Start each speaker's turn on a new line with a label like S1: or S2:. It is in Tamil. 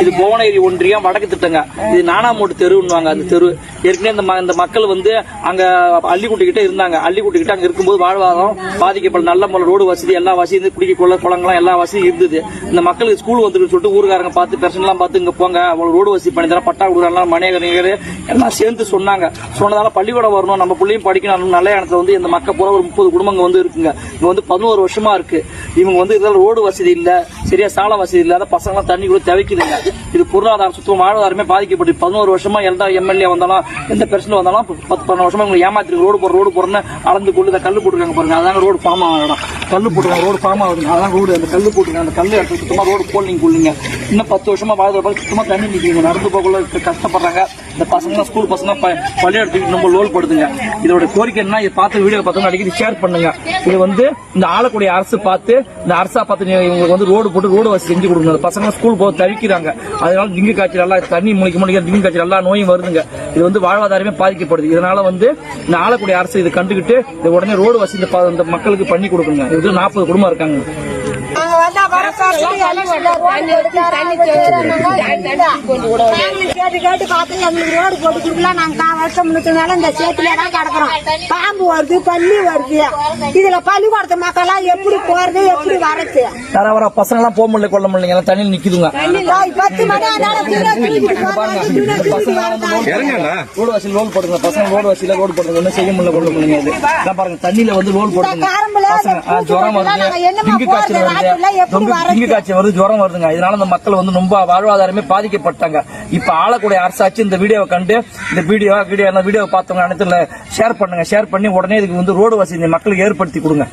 S1: இது புவனகிரி ஒன்றியம் வடக்கு திட்டங்க. இது நானாமூட்டு தெருன்னுவாங்க அந்த தெரு. ஏற்கனவே இந்த ம- இந்த மக்கள் வந்து அங்க அள்ளிக்குட்டி கிட்ட இருந்தாங்க. அள்ளிக்குட்டி கிட்ட அங்க இருக்கும்போது வாழ்வாதாரம் பாதிக்கப்படும் நல்ல முறை ரோடு வசதி எல்லா வசதியும் குடிக்க கொள்ள குளங்கள்லாம் எல்லா வசதியும் இருந்தது. இந்த மக்களுக்கு ஸ்கூல் வந்துருக்கு சொல்லிட்டு ஊருக்காரங்க பார்த்து பிரச்சனைலாம் பார்த்து இங்க போங்க. அவங்க ரோடு வசதி பண்ணி தரேன் பட்டா கொடுக்குறாங்க மனையகர் எல்லாம் சேர்ந்து சொன்னாங்க. சொன்னதால பள்ளிக்கூடம் வரணும் நம்ம பிள்ளையும் படிக்கணும். நல்ல இடத்துல வந்து இந்த மக்கள் பூரா ஒரு முப்பது குடும்பங்க வந்து இருக்குங்க. இங்க வந்து பதினோரு வருஷமா இருக்கு. இவங்க வந்து இதெல்லாம் ரோடு வசதி இல்லை. சரியா சாலை வசதி இல்லாத பசங்களாம் தண்ணி கூட தவிக்குதுங்க. இது பொருளாதாரம் சுத்தம் வாழ்வாதாரமே பாதிக்கப்பட்டு பதினோரு வருஷமா எந்த எம்எல்ஏ வந்தாலும் எந்த பிரச்சனை வந்தாலும் பத்து பதினொரு வருஷமா உங்களுக்கு ஏமாத்திருக்கு ரோடு போற ரோடு போறேன்னு அளந்து கொண்டு இந்த கல்லு போட்டுருக்காங்க பாருங்க. அதாங்க ரோடு ஃபார்ம் ஆகணும் கல் போட்டுருக்காங்க ரோடு ஃபார்ம் ஆகுது. அதான் ரோடு அந்த கல் போட்டுருக்காங்க அந்த கல்லு எடுத்து சுத்தமாக ரோடு போடலிங்க கொள்ளுங்க இன்னும் பத்து வருஷமா பார்த்து சுத்தமாக தண்ணி நிற்கிறீங்க நடந்து போகக்குள்ள கஷ்டப்படுறாங்க. இந்த பசங்க ஸ்கூல் பசங்க ப- பள்ளியிடத்துக்கு ரொம்ப லோல் படுதுங்க. இதோட கோரிக்கை என்ன இதை பார்த்து வீடியோ பார்த்தோம்னா அடிக்கடி ஷேர் பண்ணுங்க. இது வந்து இந்த ஆளக்கூடிய அரசு பார்த்து இந்த அரசா பார்த்து நீங்க இவங்களுக்கு வந்து ரோடு போட்டு ரோடு வசதி செஞ்சு கொடுங்க அந்த பசங்க ஸ்கூல் போக தவிக்கிறாங்க. அதனால டிங்கு காய்ச்சல் எல்லாம் தண்ணி முழிக்க முடியாது டிங்கு காய்ச்சல் எல்லா நோயும் வருதுங்க. இது வந்து வாழ்வாதாரமே பாதிக்கப்படுது. இதனால வந்து இந்த ஆளக்கூடிய அரசு இதை கண்டுகிட்டு இது உடனே ரோடு வசதி இந்த இந்த மக்களுக்கு பண்ணி கொடுக்குங்க இது நாற்பது குடும்பம் இருக்காங்க
S2: நாங்க வந்தா வரக்காசுக்கு எல்லாம் நாங்களும் கேட்டு கேட்டு பார்த்து எங்களுக்கு ரோடு போட்டு கொடுக்கலாம் நாங்க கா- வருஷம் முன்னுக்குனால இந்த சேத்துல தான் கிடக்குறோம். பாம்பு வருது பள்ளி வருது. இதுல பள்ளிக்கூடத்து மக்கள்லாம் எப்படி போறது எப்படி வரது?
S1: தர வர? பசங்க எல்லாம் போக முடியல கொள்ள முடியல. எல்லாம் தண்ணியில் நிக்குதுங்க.
S2: பத்து மணி.
S1: ரோடு போடுங்க பசங்க ரோடு வசதியில ரோடு போடுங்க ஒன்றும் செய்ய முடியல கொள்ள முடியல. பாருங்க. தண்ணியில வந்து ரோல் போடுங்க ஜுரம் வருது. டிங்கு காய்ச்சல் வருது. டெங்கு காய்ச்சல் வருது ஜுரம் வருதுங்க. இதனால இந்த மக்கள் வந்து ரொம்ப வாழ்வாதாரமே பாதிக்கப்பட்டாங்க. இப்ப ஆளக்கூடிய அரசாச்சு இந்த வீடியோவை கண்டு இந்த வீடியோ வீடியோ வீடியோவை வீடியோ பார்த்தவங்க அனைத்துல ஷேர் பண்ணுங்க. ஷேர் பண்ணி உடனே இதுக்கு வந்து ரோடு வசதி மக்களுக்கு ஏற்படுத்தி கொடுங்க.